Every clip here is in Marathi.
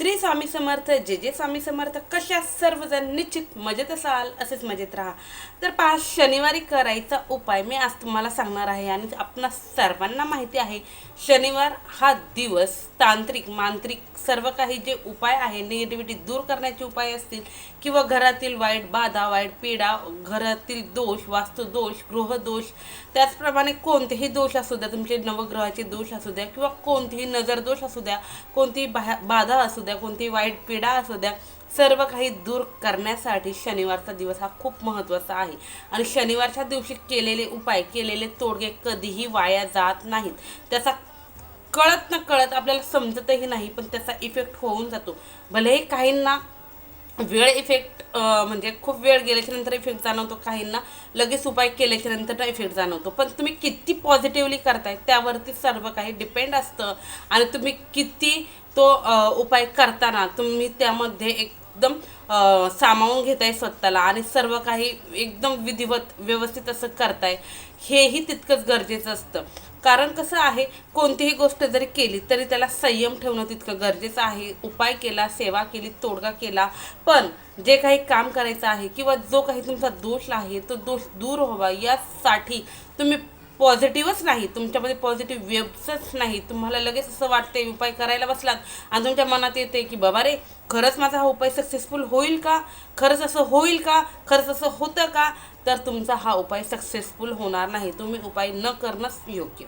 श्री स्वामी समर्थ जे जे स्वामी समर्थ. कशा सर्वजण निश्चित मजेत असाल असेच मजेत राहा. तर पहा शनिवारी करायचा उपाय मी आज तुम्हाला सांगणार आहे आणि आपणा सर्वांना माहिती आहे शनिवार हा दिवस तांत्रिक मांत्रिक सर्व काही जे उपाय आहे निगेटिव्हिटी दूर करण्याचे उपाय असतील किंवा घरातील वाईट बाधा वाईट पीडा घरातील दोष वास्तुदोष गृहदोष त्याचप्रमाणे कोणतेही दोष असू द्या तुमचे नवग्रहाचे दोष असू द्या किंवा कोणतेही नजर दोष असू द्या कोणतीही बाधा असू द्या कोणतीही वाईट पीडा असू द्या सर्व काही दूर करण्यासाठी शनिवारचा दिवस हा खूप महत्त्वाचा आहे. आणि शनिवारच्या दिवशी केलेले उपाय केलेले तोडगे कधीही वाया जात नाहीत. त्याचा कळत न कळत आपल्याला समजतही नाही पण त्याचा इफेक्ट होऊन जातो. भलेही काहींना वेळ इफेक्ट म्हणजे खूप वेळ गेल्याच्यानंतर इफेक्ट जाणवतो काहींना लगेच उपाय केल्याच्यानंतर इफेक्ट जाणवतो. पण तुम्ही किती पॉझिटिव्हली करताय त्यावरती सर्व काही डिपेंड असतं. आणि तुम्ही किती तो उपाय करताना तुम्ही त्यामध्ये एकदम सामावून घेताय स्वतःला आणि सर्व काही एकदम विधिवत व्यवस्थित असं करताय हेही तितकंच गरजेचं असतं. कारण कसं आहे कोणतीही गोष्ट जरी केली तरी त्याला संयम ठेवणं तितकं गरजेचं आहे. उपाय केला सेवा केली तोडगा केला पण जे काही काम करायचं आहे किंवा जो काही तुमचा दोष आहे तो दोष दूर व्हावा यासाठी तुम्ही पॉझिटिव्हच नाही. तुमच्यामध्ये पॉझिटिव्ह वेब्सच नाही. तुम्हाला लगेच असं वाटते उपाय करायला बसलात आणि तुमच्या मनात येते की बाबा रे खरंच माझा हा उपाय सक्सेसफुल होईल का? खरंच असं होईल का? खरंच असं होतं का? तर तुमचा हा उपाय सक्सेसफुल होणार नाही. तुम्ही उपाय न करणंच योग्य.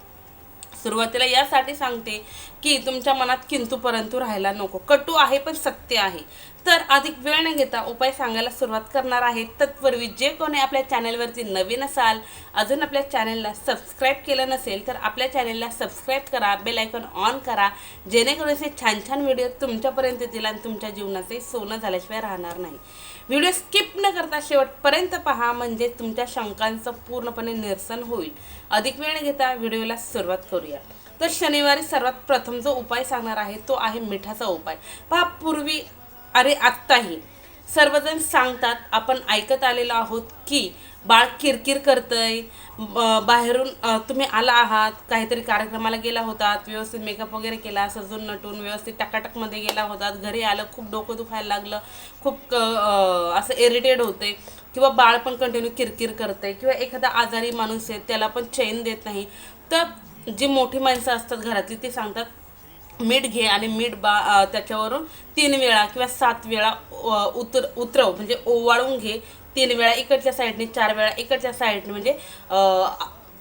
सुरुवातीला यासाठी सांगते की तुमच्या मनात किंतू परंतु राहायला नको. कटू आहे पण सत्य आहे. तर अधिक वेळ न घेता उपाय सांगायला सुरुवात करणार आहे. तत्पूर्वी जे कोणी आपल्या चॅनलवरती नवीन असाल अजून आपल्या चॅनलला सबस्क्राईब केलं नसेल तर आपल्या चॅनलला सबस्क्राईब करा बेल आयकॉन ऑन करा. जेणेकरून असे छान छान व्हिडिओ तुमच्यापर्यंत येतील आणि तुमच्या जीवनाचे सोनं झाल्याशिवाय राहणार नाही. व्हिडिओ स्किप न करता शेवटपर्यंत पहा म्हणजे तुमच्या शंकांचं पूर्णपणे निरसन होईल. अधिक वेळ न घेता व्हिडिओला सुरुवात करू. करूया. तर शनिवारी सर्वात प्रथम जो उपाय सांगणार आहे तो आहे मिठाचा उपाय. पहा पूर्वी अरे आत्ताही सर्वजण सांगतात आपण ऐकत आलेलो आहोत की बाळ किरकिर करतंय बाहेरून तुम्ही आला आहात काहीतरी कार्यक्रमाला गेला होतात व्यवस्थित मेकअप वगैरे केला सजून नटून व्यवस्थित टकाटकमध्ये गेला होतात घरी आलं खूप डोकं दुखायला लागलं खूप असं इरिटेट होते किंवा बाळ पण कंटिन्यू किरकिर करतंय किंवा एखादा आजारी माणूस आहे त्याला पण चैन देत नाही तर जी मोठी माणसं असतात घरातली ते सांगतात मीठ घे आणि मीठ बा त्याच्यावरून तीन वेळा किंवा सात वेळा उतर उतरव. म्हणजे ओवाळून घे तीन वेळा इकडच्या साईडने चार वेळा इकडच्या साईडने. म्हणजे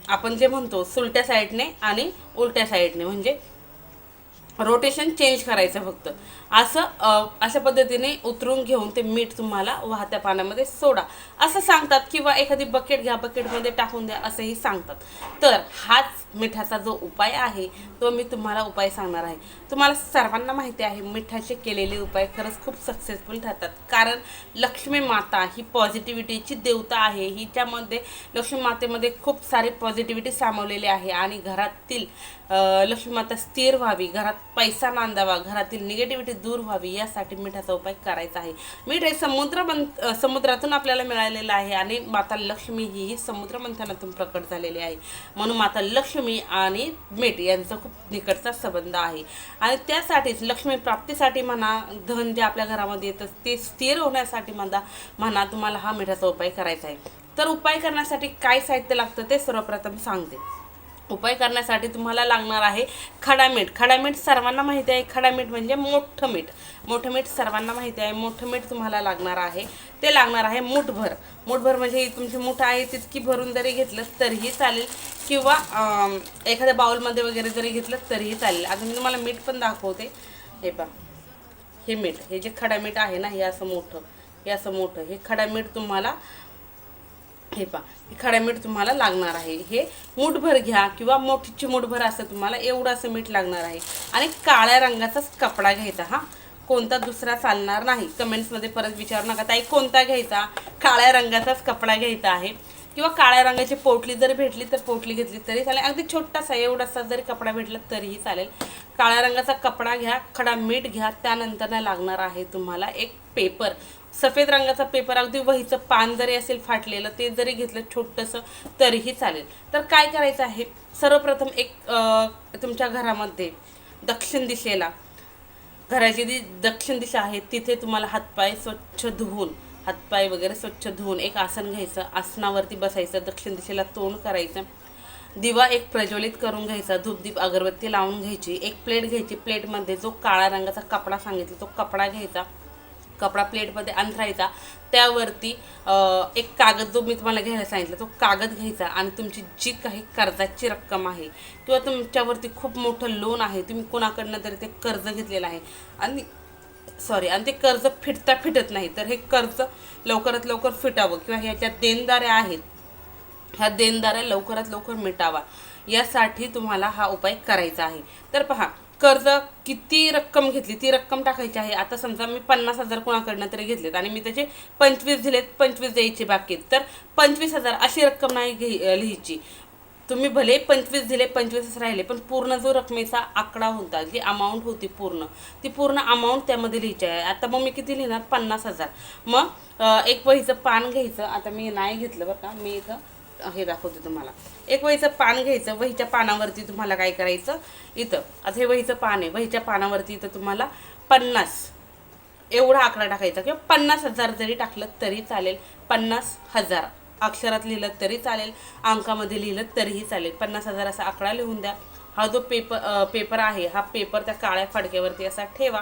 आपण जे म्हणतो सुलट्या साईडने आणि उलट्या साईडने. म्हणजे रोटेशन चेंज करायचं फक्त. असं अशा पद्धतीने उतरून घेऊन ते मीठ तुम्हाला वाहत्या पाण्यामध्ये सोडा. असं सांगतात किंवा एखादी बकेट घ्या बकेटमध्ये टाकून द्या असंही सांगतात. तर हाच मिठाचा जो उपाय आहे तो मी तुम्हाला उपाय सांगणार आहे. तुम्हाला सर्वांना माहिती आहे मिठाचे केलेले उपाय खरंच खूप सक्सेसफुल ठरतात. कारण लक्ष्मी माता ही पॉझिटिव्हिटीची देवता आहे. हिच्यामध्ये लक्ष्मी मातेमध्ये खूप सारी पॉझिटिव्हिटी सामावलेली आहे. आणि घरातील लक्ष्मी माता स्थिर व्हावी घरात पैसा नांदावा घरातील निगेटिव्हिटी दूर व्हावी यासाठी मिठाचा उपाय करायचा आहे. मीठ हे समुद्र मंथ समुद्रातून आपल्याला मिळालेलं आहे आणि माता लक्ष्मी ही ही समुद्र मंथनातून प्रकट झालेली आहे. म्हणून माता लक्ष्मी आणि मीठ यांचा खूप निकटचा संबंध आहे. आणि त्यासाठीच लक्ष्मी प्राप्तीसाठी म्हणा धन जे आपल्या घरामध्ये येतं ते स्थिर होण्यासाठी म्हणा म्हणा तुम्हाला हा मिठाचा उपाय करायचा आहे. तर उपाय करण्यासाठी काय साहित्य लागतं ते सर्वप्रथम सांगते. उपाय करण्यासाठी तुम्हाला लागणार आहे खडा मीठ. खडा मीठ सर्वांना माहिती आहे. खडा मीठ म्हणजे मोठं मीठ. मोठं मीठ सर्वांना माहिती आहे. मोठं मीठ तुम्हाला लागणार आहे. ते लागणार आहे मूठभर. मूठभर म्हणजे ही तुमची मूठ आहे तितकी भरून जरी घेतलं तरीही चालेल. किंवा एखाद्या बाउलमध्ये वगैरे जरी घेतलं तरीही चालेल. आता मी तुम्हाला मीठ पण दाखवते. हे पा हे मीठ. हे जे खडा मीठ आहे ना हे असं मोठं. हे असं मोठं. हे खडा मीठ तुम्हाला हे पहा खडा मीठ तुम्हाला लागणार आहे. हे मूठभर घ्या किंवा मोठीची मूठभर असं तुम्हाला एवढं असं मीठ लागणार आहे. आणि काळ्या रंगाचाच कपडा घ्यायचा हा. कोणता दुसरा चालणार नाही. कमेंट्समध्ये परत विचारू नका. ताई कोणता घ्यायचा? काळ्या रंगाचाच कपडा घ्यायचा आहे. किंवा काळ्या रंगाची पोटली जरी भेटली तर पोटली घेतली तरी चालेल. अगदी छोटासा एवढासा जरी कपडा भेटला तरीही चालेल. काळ्या रंगाचा कपडा घ्या खडा मीठ घ्या त्यानंतर लागणार आहे तुम्हाला एक पेपर. सफेद रंगाचा पेपर अगदी वहीचं पान जरी असेल फाटलेलं ते जरी घेतलं छोटंसं तरीही चालेल. तर काय करायचं आहे? सर्वप्रथम एक तुमच्या घरामध्ये दक्षिण दिशेला घराची जी दक्षिण दिशा आहे तिथे तुम्हाला हातपाय स्वच्छ धुवून हातपाय वगैरे स्वच्छ धुवून एक आसन घ्यायचं आसनावरती बसायचं दक्षिण दिशेला तोंड करायचं. दिवा एक प्रज्वलित करून घ्यायचा धूपदीप अगरबत्ती लावून घ्यायची एक प्लेट घ्यायची. प्लेटमध्ये जो काळा रंगाचा कपडा सांगितला तो कपडा घ्यायचा. कपडा प्लेटमध्ये अंथरायचा. त्यावरती एक कागद जो मी तुम्हाला घ्यायला सांगितला तो कागद घ्यायचा आणि तुमची जी काही कर्जाची रक्कम आहे किंवा तुमच्यावरती खूप मोठं लोन आहे तुम्ही कोणाकडनं तरी ते कर्ज घेतलेलं आहे. आणि सॉरी आणि ते कर्ज फिटता फिटत नाही. तर हे कर्ज लवकरात लवकर फिटावं किंवा ह्याच्या देणदाऱ्या आहेत ह्या देणदाऱ्या लवकरात लवकर मिटावा. यासाठी तुम्हाला हा उपाय करायचा आहे. तर पहा कर्ज किती रक्कम घेतली? ती रक्कम टाकायची आहे. आता समजा मी पन्नास हजार कोणाकडनं तरी घेतलेत आणि मी त्याचे पंचवीस दिलेत पंचवीस द्यायचे बाकी आहेत. तर पंचवीस हजार अशी रक्कम नाही घे लिहायची. तुम्ही भले पंचवीस दिले पंचवीसच राहिले पण पूर्ण जो रकमेचा आकडा होता जी अमाऊंट होती पूर्ण ती पूर्ण अमाऊंट त्यामध्ये लिहायची आहे. आता मग मी किती लिहिणार? पन्नास हजार. मग एक वहीचं पान घ्यायचं. आता मी नाही घेतलं बरं का. मी इथं हे दाखवते तुम्हाला. एक वहीचं पान घ्यायचं. वहीच्या पानावरती तुम्हाला काय करायचं? इथं. आता हे वहीचं पान आहे. वहीच्या पानावरती इथं तुम्हाला पन्नास. एवढा आकडा टाकायचा. किंवा पन्नास हजार जरी टाकलं तरी चालेल. पन्नास हजार. अक्षरात लिहिलं तरी चालेल अंकामध्ये लिहिलं तरीही चालेल. पन्नास हजार असा आकडा लिहून द्या. हा जो पेपर पेपर आहे हा पेपर त्या काळ्या फडक्यावरती असा ठेवा.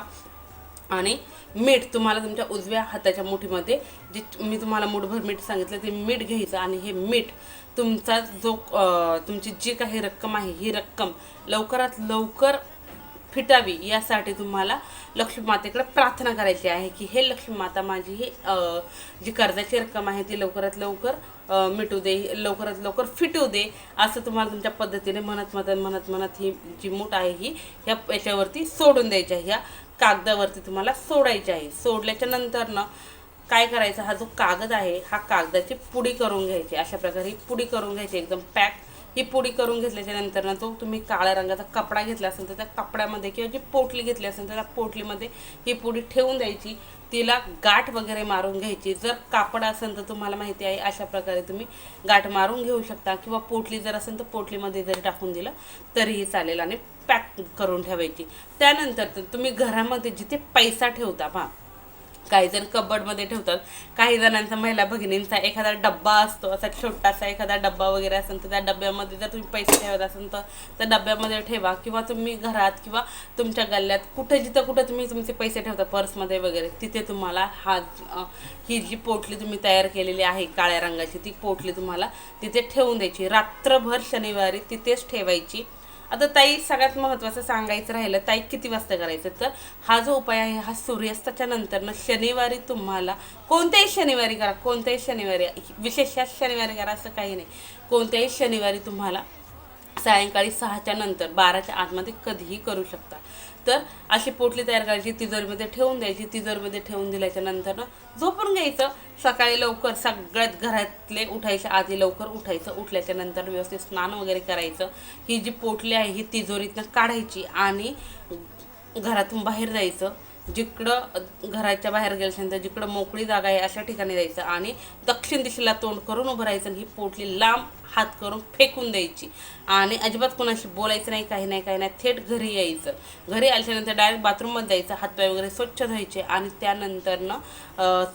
आणि मीठ तुम्हाला तुमच्या उजव्या हाताच्या मुठीमध्ये जे मी तुम्हाला मुठभर मीठ सांगितलं ते मीठ घ्यायचं आणि हे मीठ तुमचा जो तुमची जी काही रक्कम आहे ही रक्कम लवकरात लवकर फिटावी यासाठी तुम्हाला लक्ष्मी मातेकडे प्रार्थना करायची आहे की हे लक्ष्मी माता माझी ही जी कर्जाची रक्कम आहे ती लवकरात लवकर मिटू दे लवकरात लवकर फिटू दे असं तुम्हाला तुमच्या पद्धतीने म्हणत म्हणत म्हणत म्हणत ही जी मूठ आहे ही ह्या याच्यावरती सोडून द्यायची आहे ह्या कागदावरती तुम्हाला सोडायची आहे. सोडल्याच्या नंतर ना काय करायचं? हा जो कागद आहे हा कागदाची पुडी करून घ्यायची अशा प्रकारे ही पुडी करून घ्यायची एकदम पॅक ही पोळी करून घेतल्याच्या नंतर ना तो तुम्ही काळ्या रंगाचा कपडा घेतला असेल तर त्या कपड्यामध्ये किंवा जी पोटली घेतली असेल तर त्या पोटलीमध्ये ही पोळी ठेवून द्यायची. तिला गाठ वगैरे मारून घ्यायची. जर कापड असेल तर तुम्हाला माहिती आहे अशा प्रकारे तुम्ही गाठ मारून घेऊ शकता किंवा पोटली जर असेल तर पोटलीमध्ये जरी टाकून दिलं तरीही चालेल आणि पॅक करून ठेवायची. त्यानंतर तर तुम्ही घरामध्ये जिथे पैसा ठेवता पहा काही जण कबडमध्ये ठेवतात. काही जणांचा महिला भगिनींचा एखादा डब्बा असतो असा छोटासा एखादा डब्बा वगैरे असेल तर त्या डब्यामध्ये जर तुम्ही पैसे ठेवत असेल तर त्या डब्यामध्ये ठेवा. किंवा तुम्ही घरात किंवा तुमच्या गल्ल्यात कुठे जिथं कुठं तुम्ही तुमचे पैसे ठेवता पर्समध्ये वगैरे तिथे तुम्हाला हा ही जी पोटली तुम्ही तयार केलेली आहे काळ्या रंगाची ती पोटली तुम्हाला तिथे ठेवून द्यायची. रात्रभर शनिवारी तिथेच ठेवायची. आता ताई सगळ्यात महत्त्वाचं सांगायचं राहिलं ताई किती वाजता करायचं? तर हा जो उपाय आहे हा सूर्यास्ताच्या नंतरनं शनिवारी तुम्हाला कोणत्याही शनिवारी करा कोणत्याही शनिवारी विशेषतः शनिवारी करा असं काही नाही. कोणत्याही शनिवारी तुम्हाला सायंकाळी सहाच्या नंतर बाराच्या आतमध्ये कधीही करू शकता. तर अशी पोटली तयार करायची तिजोरीमध्ये ठेवून द्यायची तिजोरीमध्ये ठेवून दिल्याच्या नंतर झोपून घ्यायचं. सकाळी लवकर सगळ्यात घरातले उठायच्या आधी लवकर उठायचं उठल्याच्या नंतर व्यवस्थित स्नान वगैरे करायचं. ही जी पोटली आहे ही तिजोरीतनं काढायची आणि घरातून बाहेर जायचं. जिकडं घराच्या बाहेर गेल्यानंतर जिकडं मोकळी जागा आहे अशा ठिकाणी जायचं आणि दक्षिण दिशेला तोंड करून उभं राहायचं आणि ही पोटली लांब हात करून फेकून द्यायची. आणि अजिबात कोणाशी बोलायचं नाही काही नाही काही नाही. थेट घरी यायचं. घरी आल्याच्यानंतर डायरेक्ट बाथरूममध्ये जायचं. हातपाय वगैरे स्वच्छ धुवायचे आणि त्यानंतरनं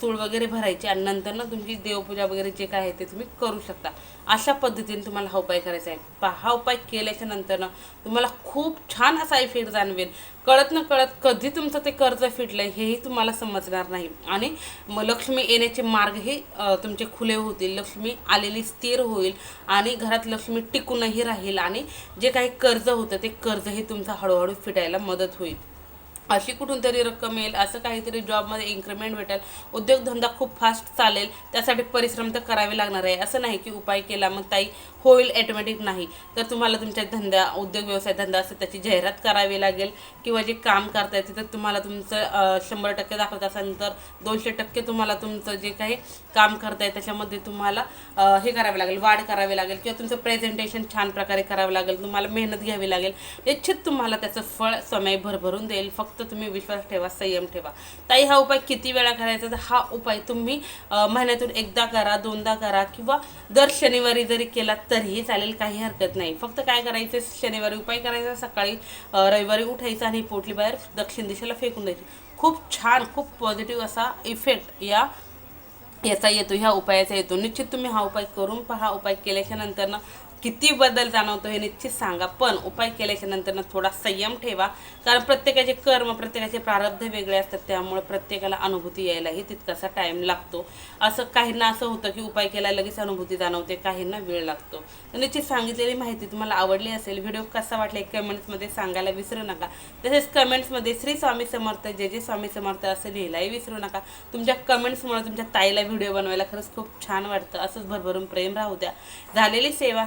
चूळ वगैरे भरायची आणि नंतरनं तुमची देवपूजा वगैरे जे काय आहे ते तुम्ही करू शकता. अशा पद्धतीने तुम्हाला हा उपाय करायचा आहे. पा हा उपाय केल्याच्या नंतरनं तुम्हाला खूप छान असा इफेक्ट जाणवेल. कळत न कळत कधी तुमचं ते कर्ज फिटलं हेही तुम्हाला समजणार नाही. आणि मग लक्ष्मी येण्याचे मार्गही तुमचे खुले होतील. लक्ष्मी आलेली स्थिर होईल. आणि घरात लक्ष्मी टिकूनही राहील आणि जे काही कर्ज होतं ते कर्जही तुमचं हळूहळू फिटायला मदत होईल. अशी कुठून तरी रक्कम येईल असं काहीतरी जॉबमध्ये इन्क्रीमेंट भेटेल. उद्योगधंदा खूप फास्ट चालेल त्यासाठी परिश्रम तर करावे लागणार आहे. असं नाही की उपाय केला मग ताई होईल ॲटोमॅटिक नाही. तर तुम्हाला तुमच्या धंदा उद्योग व्यवसाय धंदा असेल त्याची जाहिरात करावी लागेल किंवा जे काम करताय तिथं तुम्हाला तुमचं शंभर टक्के दाखवत असाल तर दोनशे टक्के तुम्हाला तुमचं जे काही काम करताय त्याच्यामध्ये तुम्हाला हे करावे लागेल वाढ करावी लागेल किंवा तुमचं प्रेझेंटेशन छान प्रकारे करावं लागेल तुम्हाला मेहनत घ्यावी लागेल. निश्चित तुम्हाला त्याचं फळ समय भरभरून देईल फक्त फक्त तुम्ही विश्वास ठेवा संयम ठेवा. ताई हा उपाय किती वेळा करायचा? तर हा उपाय तुम्ही महिन्यातून एकदा करा दोनदा करा किंवा दर शनिवारी जरी केला तरीही चालेल काही हरकत नाही. फक्त काय करायचं? शनिवारी उपाय करायचा सकाळी रविवारी उठायचा आणि पोटली बाहेर दक्षिण दिशेला फेकून द्यायची. खूप छान खूप पॉझिटिव्ह असा इफेक्ट या याचा येतो ह्या उपायाचा येतो. निश्चित तुम्ही हा उपाय करून पहा. उपाय केल्याच्या नंतरनं किती बदल जाणवतो हे निश्चित सांगा. पण उपाय केल्याच्या नंतरनं थोडा संयम ठेवा. कारण प्रत्येकाचे कर्म प्रत्येकाचे प्रारब्ध वेगळे असतात. त्यामुळे प्रत्येकाला अनुभूती यायलाही तितकासा टाईम लागतो. असं काहींना असं होतं की उपाय केला लगेच अनुभूती जाणवते काहींना वेळ लागतो. तर निश्चित सांगितलेली माहिती तुम्हाला आवडली असेल व्हिडिओ कसा वाटला कमेंट्समध्ये सांगायला विसरू नका. तसेच कमेंट्समध्ये श्री स्वामी समर्थ जे जे स्वामी समर्थ असं लिहिलाही विसरू नका. तुमच्या कमेंट्समुळे तुमच्या ताईला व्हिडिओ बनवायला खरंच खूप छान वाटतं. असंच भरभरून प्रेम राहू द्या. झालेली सेवा